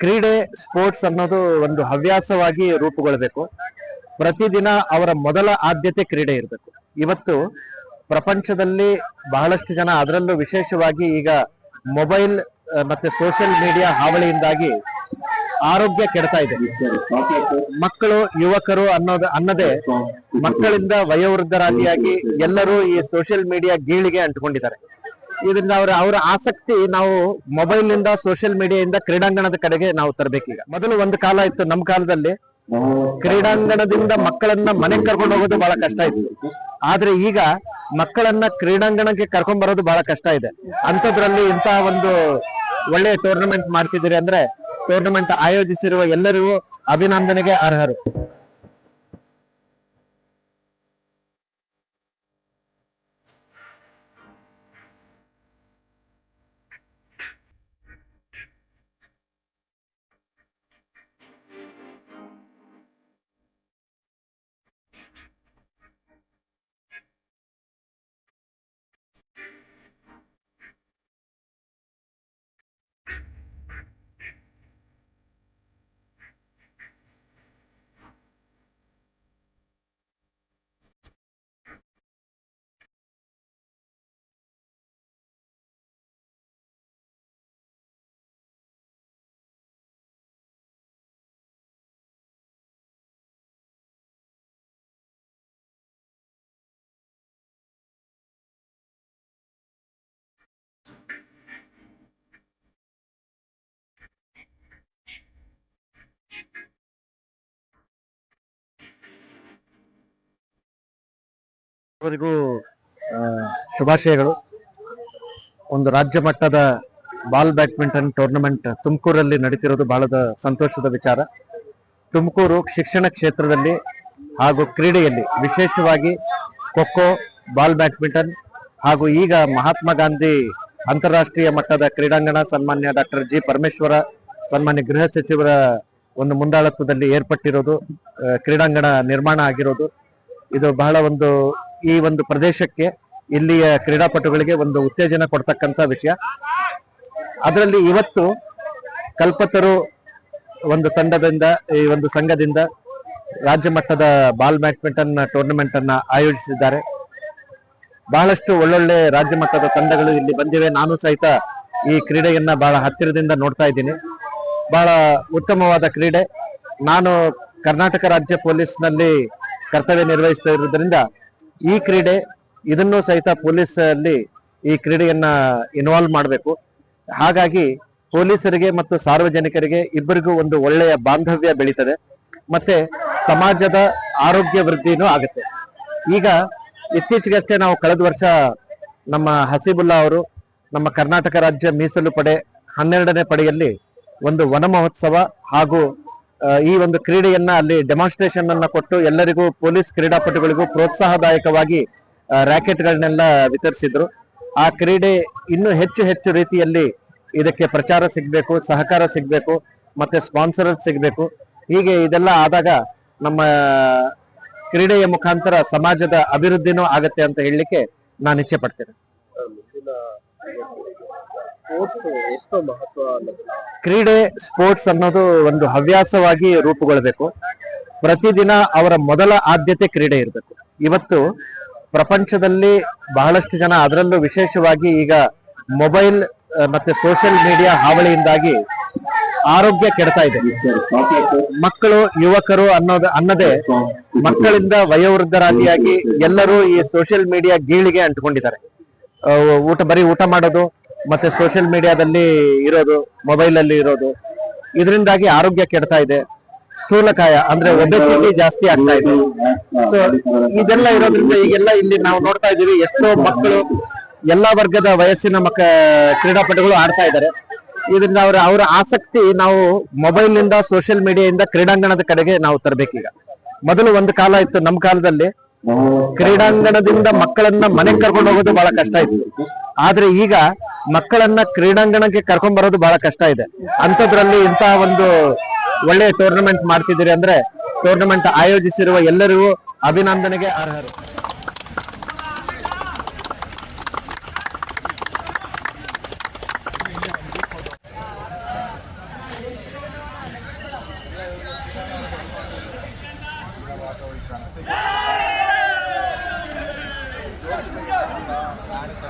ಕ್ರೀಡೆ ಸ್ಪೋರ್ಟ್ಸ್ ಅನ್ನೋದು ಒಂದು ಹವ್ಯಾಸವಾಗಿ ರೂಪುಗೊಳ್ಬೇಕು. ಪ್ರತಿದಿನ ಅವರ ಮೊದಲ ಆದ್ಯತೆ ಕ್ರೀಡೆ ಇರಬೇಕು. ಇವತ್ತು ಪ್ರಪಂಚದಲ್ಲಿ ಬಹಳಷ್ಟು ಜನ ಅದರಲ್ಲೂ ವಿಶೇಷವಾಗಿ ಈಗ ಮೊಬೈಲ್ ಮತ್ತೆ ಸೋಷಿಯಲ್ ಮೀಡಿಯಾ ಹಾವಳಿಯಿಂದಾಗಿ ಆರೋಗ್ಯ ಕೆಡ್ತಾ ಇದೆ. ಮಕ್ಕಳು, ಯುವಕರು ಅನ್ನೋದು, ಅನ್ನದೇ ಮಕ್ಕಳಿಂದ ವಯೋವೃದ್ಧರಾದಿಯಾಗಿ ಎಲ್ಲರೂ ಈ ಸೋಷಿಯಲ್ ಮೀಡಿಯಾ ಗೀಳಿಗೆ ಅಂಟ್ಕೊಂಡಿದ್ದಾರೆ. ಇದರಿಂದ ಅವರ ಅವರ ಆಸಕ್ತಿ ನಾವು ಮೊಬೈಲ್ನಿಂದ ಸೋಷಿಯಲ್ ಮೀಡಿಯಾದಿಂದ ಕ್ರೀಡಾಂಗಣದ ಕಡೆಗೆ ನಾವು ತರಬೇಕೀಗ. ಮೊದಲು ಒಂದು ಕಾಲ ಇತ್ತು ನಮ್ಮ ಕಾಲದಲ್ಲಿ ಕ್ರೀಡಾಂಗಣದಿಂದ ಮಕ್ಕಳನ್ನ ಮನೆಗೆ ಕರ್ಕೊಂಡು ಹೋಗೋದು ಬಹಳ ಕಷ್ಟ ಇತ್ತು. ಆದ್ರೆ ಈಗ ಮಕ್ಕಳನ್ನ ಕ್ರೀಡಾಂಗಣಕ್ಕೆ ಕರ್ಕೊಂಡ್ ಬರೋದು ಬಹಳ ಕಷ್ಟ ಇದೆ. ಅಂತದ್ರಲ್ಲಿ ಇಂತಹ ಒಂದು ಒಳ್ಳೆ ಟೂರ್ನಮೆಂಟ್ ಮಾಡ್ತಿದ್ದೀರಿ ಅಂದ್ರೆ ಟೂರ್ನಮೆಂಟ್ ಆಯೋಜಿಸಿರುವ ಎಲ್ಲರಿಗೂ ಅಭಿನಂದನೆಗೆ ಅರ್ಹರು. ಆ, ಶುಭಾಶಯಗಳು. ಒಂದು ರಾಜ್ಯ ಮಟ್ಟದ ಬಾಲ್ ಬ್ಯಾಡ್ಮಿಂಟನ್ ಟೂರ್ನಮೆಂಟ್ ತುಮಕೂರಲ್ಲಿ ನಡೀತಿರೋದು ಬಹಳ ಸಂತೋಷದ ವಿಚಾರ. ತುಮಕೂರು ಶಿಕ್ಷಣ ಕ್ಷೇತ್ರದಲ್ಲಿ ಹಾಗೂ ಕ್ರೀಡೆಯಲ್ಲಿ ವಿಶೇಷವಾಗಿ ಖೋಖೋ ಬಾಲ್ ಬ್ಯಾಡ್ಮಿಂಟನ್ ಹಾಗೂ ಈಗ ಮಹಾತ್ಮ ಗಾಂಧಿ ಅಂತಾರಾಷ್ಟ್ರೀಯ ಮಟ್ಟದ ಕ್ರೀಡಾಂಗಣ ಸನ್ಮಾನ್ಯ ಡಾಕ್ಟರ್ ಜಿ ಪರಮೇಶ್ವರ ಸನ್ಮಾನ್ಯ ಗೃಹ ಸಚಿವರ ಒಂದು ಮುಂದಾಳತ್ವದಲ್ಲಿ ಏರ್ಪಟ್ಟಿರೋದು ಕ್ರೀಡಾಂಗಣ ನಿರ್ಮಾಣ ಆಗಿರೋದು. ಇದು ಬಹಳ ಒಂದು ಈ ಒಂದು ಪ್ರದೇಶಕ್ಕೆ ಇಲ್ಲಿಯ ಕ್ರೀಡಾಪಟುಗಳಿಗೆ ಒಂದು ಉತ್ತೇಜನ ಕೊಡ್ತಕ್ಕಂತ ವಿಷಯ. ಅದರಲ್ಲಿ ಇವತ್ತು ಕಲ್ಪತರು ಒಂದು ತಂಡದಿಂದ, ಈ ಒಂದು ಸಂಘದಿಂದ ರಾಜ್ಯ ಮಟ್ಟದ ಬಾಲ್ ಬ್ಯಾಡ್ಮಿಂಟನ್ ಟೂರ್ನಮೆಂಟ್ ಅನ್ನ ಆಯೋಜಿಸಿದ್ದಾರೆ. ಬಹಳಷ್ಟು ಒಳ್ಳೊಳ್ಳೆ ರಾಜ್ಯ ಮಟ್ಟದ ತಂಡಗಳು ಇಲ್ಲಿ ಬಂದಿವೆ. ನಾನು ಸಹಿತ ಈ ಕ್ರೀಡೆಯನ್ನ ಬಹಳ ಹತ್ತಿರದಿಂದ ನೋಡ್ತಾ ಇದ್ದೀನಿ. ಬಹಳ ಉತ್ತಮವಾದ ಕ್ರೀಡೆ. ನಾನು ಕರ್ನಾಟಕ ರಾಜ್ಯ ಪೊಲೀಸ್ನಲ್ಲಿ ಕರ್ತವ್ಯ ನಿರ್ವಹಿಸ್ತಾ ಇರೋದ್ರಿಂದ ಈ ಕ್ರೀಡೆ ಇದನ್ನು ಸಹಿತ ಪೊಲೀಸ್ ಅಲ್ಲಿ ಈ ಕ್ರೀಡೆಯನ್ನ ಇನ್ವಾಲ್ವ್ ಮಾಡಬೇಕು. ಹಾಗಾಗಿ ಪೊಲೀಸರಿಗೆ ಮತ್ತು ಸಾರ್ವಜನಿಕರಿಗೆ ಇಬ್ಬರಿಗೂ ಒಂದು ಒಳ್ಳೆಯ ಬಾಂಧವ್ಯ ಬೆಳೀತದೆ. ಮತ್ತೆ ಸಮಾಜದ ಆರೋಗ್ಯ ವೃದ್ಧಿನೂ ಆಗುತ್ತೆ. ಈಗ ಇತ್ತೀಚೆಗಷ್ಟೇ ನಾವು ಕಳೆದ ವರ್ಷ ನಮ್ಮ ಹಸೀಬುಲ್ಲಾ ಅವರು ನಮ್ಮ ಕರ್ನಾಟಕ ರಾಜ್ಯ ಮೀಸಲು ಪಡೆ ಹನ್ನೆರಡನೇ ಪಡೆಯಲ್ಲಿ ಒಂದು ವನ ಮಹೋತ್ಸವ ಹಾಗೂ ಈ ಒಂದು ಕ್ರೀಡೆಯನ್ನ ಅಲ್ಲಿ ಡೆಮಾನ್ಸ್ಟ್ರೇಷನ್ ಅನ್ನ ಕೊಟ್ಟು ಎಲ್ಲರಿಗೂ ಪೊಲೀಸ್ ಕ್ರೀಡಾಪಟುಗಳಿಗೂ ಪ್ರೋತ್ಸಾಹದಾಯಕವಾಗಿ ರ್ಯಾಕೆಟ್ಗಳನ್ನೆಲ್ಲ ವಿತರಿಸಿದ್ರು. ಆ ಕ್ರೀಡೆ ಇನ್ನೂ ಹೆಚ್ಚು ಹೆಚ್ಚು ರೀತಿಯಲ್ಲಿ ಇದಕ್ಕೆ ಪ್ರಚಾರ ಸಿಗಬೇಕು, ಸಹಕಾರ ಸಿಗಬೇಕು, ಮತ್ತೆ ಸ್ಪಾನ್ಸರ್ ಸಿಗಬೇಕು. ಹೀಗೆ ಇದೆಲ್ಲ ಆದಾಗ ನಮ್ಮ ಕ್ರೀಡೆಯ ಮುಖಾಂತರ ಸಮಾಜದ ಅಭಿವೃದ್ಧಿನೂ ಆಗತ್ತೆ ಅಂತ ಹೇಳಲಿಕ್ಕೆ ನಾನು ಇಚ್ಛೆ ಪಡ್ತೇನೆ. ಕ್ರೀಡೆ, ಸ್ಪೋರ್ಟ್ಸ್ ಅನ್ನೋದು ಒಂದು ಹವ್ಯಾಸವಾಗಿ ರೂಪುಗೊಳ್ಬೇಕು. ಪ್ರತಿದಿನ ಅವರ ಮೊದಲ ಆದ್ಯತೆ ಕ್ರೀಡೆ ಇರಬೇಕು. ಇವತ್ತು ಪ್ರಪಂಚದಲ್ಲಿ ಬಹಳಷ್ಟು ಜನ ಅದರಲ್ಲೂ ವಿಶೇಷವಾಗಿ ಈಗ ಮೊಬೈಲ್ ಮತ್ತೆ ಸೋಷಿಯಲ್ ಮೀಡಿಯಾ ಹಾವಳಿಯಿಂದಾಗಿ ಆರೋಗ್ಯ ಕೆಡ್ತಾ ಇದೆ. ಮಕ್ಕಳು, ಯುವಕರು ಅನ್ನೋದು, ಅನ್ನದೇ ಮಕ್ಕಳಿಂದ ವಯೋವೃದ್ಧರಾದಿಯಾಗಿ ಎಲ್ಲರೂ ಈ ಸೋಷಿಯಲ್ ಮೀಡಿಯಾ ಗೀಳಿಗೆ ಅಂಟ್ಕೊಂಡಿದ್ದಾರೆ. ಊಟ, ಬರೀ ಊಟ ಮಾಡೋದು ಮತ್ತೆ ಸೋಷಿಯಲ್ ಮೀಡಿಯಾದಲ್ಲಿ ಇರೋದು ಮೊಬೈಲ್ ಅಲ್ಲಿ ಇರೋದು. ಇದರಿಂದಾಗಿ ಆರೋಗ್ಯ ಕೆಡ್ತಾ ಇದೆ. ಸ್ಥೂಲಕಾಯ ಅಂದ್ರೆ ಒಬೆಸಿಟಿ ಜಾಸ್ತಿ ಆಗ್ತಾ ಇದೆ. ಸೊ ಇದೆಲ್ಲ ಇರೋದ್ರಿಂದ ಈಗೆಲ್ಲ ಇಲ್ಲಿ ನಾವು ನೋಡ್ತಾ ಇದೀವಿ ಎಷ್ಟೋ ಮಕ್ಕಳು ಎಲ್ಲಾ ವರ್ಗದ ವಯಸ್ಸಿನ ಮಕ್ಕ, ಕ್ರೀಡಾಪಟುಗಳು ಆಡ್ತಾ ಇದ್ದಾರೆ. ಇದರಿಂದ ಅವರ ಅವರ ಆಸಕ್ತಿ ನಾವು ಮೊಬೈಲ್ನಿಂದ ಸೋಷಿಯಲ್ ಮೀಡಿಯಾದಿಂದ ಕ್ರೀಡಾಂಗಣದ ಕಡೆಗೆ ನಾವು ತರಬೇಕೀಗ. ಮೊದಲು ಒಂದು ಕಾಲ ಇತ್ತು, ನಮ್ಮ ಕಾಲದಲ್ಲಿ ಕ್ರೀಡಾಂಗಣದಿಂದ ಮಕ್ಕಳನ್ನ ಮನೆಗೆ ಕರ್ಕೊಂಡು ಹೋಗೋದು ಬಹಳ ಕಷ್ಟ ಇತ್ತು. ಆದ್ರೆ ಈಗ ಮಕ್ಕಳನ್ನ ಕ್ರೀಡಾಂಗಣಕ್ಕೆ ಕರ್ಕೊಂಡ್ ಬರೋದು ಬಹಳ ಕಷ್ಟ ಇದೆ. ಅಂತದ್ರಲ್ಲಿ ಇಂತಹ ಒಂದು ಒಳ್ಳೆಯ ಟೂರ್ನಮೆಂಟ್ ಮಾಡ್ತಿದ್ದೀರಿ ಅಂದ್ರೆ ಟೂರ್ನಮೆಂಟ್ ಆಯೋಜಿಸಿರುವ ಎಲ್ಲರಿಗೂ ಅಭಿನಂದನೆಗೆ ಅರ್ಹರು. ಭಾರತ